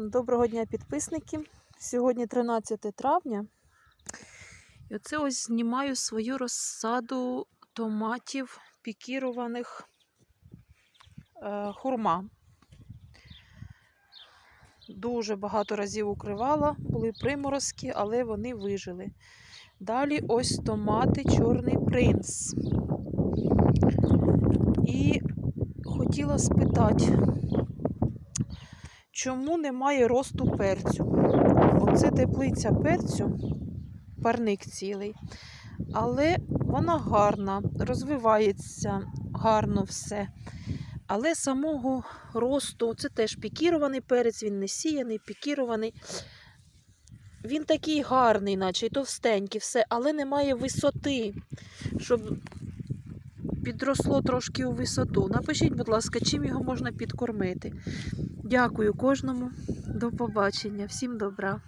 Доброго дня, підписники. Сьогодні 13 травня. І оце ось знімаю свою розсаду томатів пікірованих е, хурма. Дуже багато разів укривала, були приморозки, але вони вижили. Далі ось томати Чорний принц. І хотіла спитати, чому немає росту перцю? Оце теплиця перцю, парник цілий, але вона гарна, розвивається гарно все. Але самого росту, це теж пікірований перець, він не сіяний, пікірований. Він такий гарний, наче і товстенький, все, але немає висоти, щоб підросло трошки у висоту. Напишіть, будь ласка, чим його можна підкормити. Дякую кожному. До побачення. Всім добра.